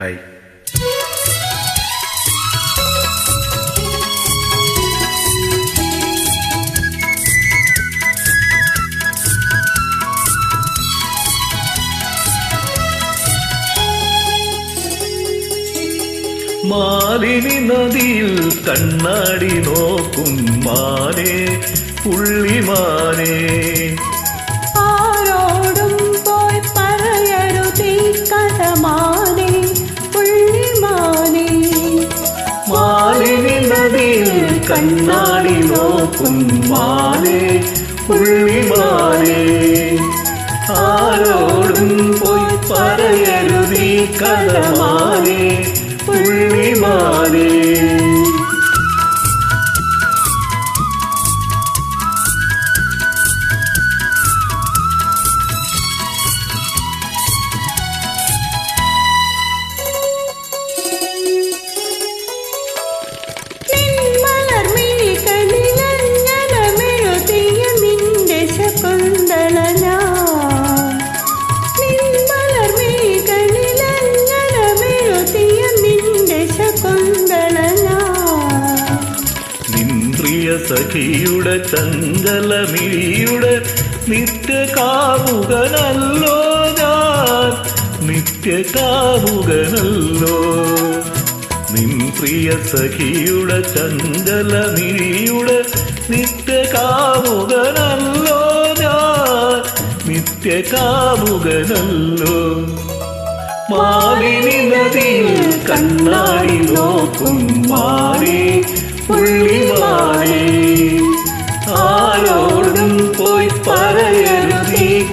Hi Malini നദിയിൽ കണ്ണാടി നോക്കും മാനേ പുള്ളിമാനേ கண்ணாடி நோக்கும் மானே புள்ளிமானே. ஆரோடும் போய் பறையருதி கதமானே புள்ளிமானே. സഖിയുടെ ചഞ്ചലമിഴിയുടെ നിത്യ കാമുകനല്ലോ ഞാൻ. നിത്യകാമുകനല്ലോ നിൻ പ്രിയ സഖിയുടെ ചഞ്ചലമിഴിയുടെ നിത്യ കാമുകനല്ലോ ഞാൻ. നിത്യകാമുകനല്ലോ മാലിനി നദിയിൽ കണ്ണാടി നോക്കും മാറി. പറയരുതീ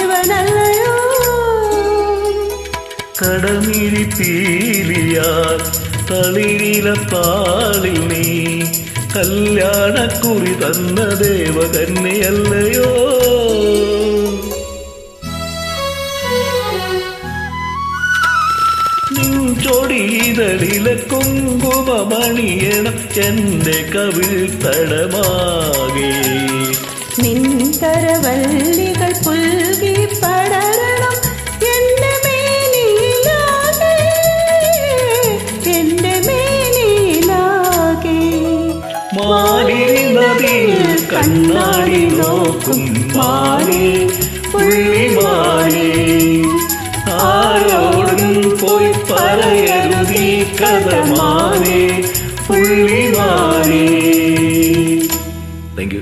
കടമിഴി പീലിയാൽ തളിരില പാളിൽ കല്യാണക്കുറി തന്ന ദേവകന്യല്ലയോ നിൻചൊടിതളിലെ കുങ്കുമമണിയണം എന്റെ കവിൾ തടമാകെ. നിൻ കരവള്ളികൾ പടരണം மாறி கண்ணாடி நோக்கும் மாறி புள்ளி மாறி ஆரோடும் போய் பறையருதி கத புள்ளி மாறி தேங்க்யூ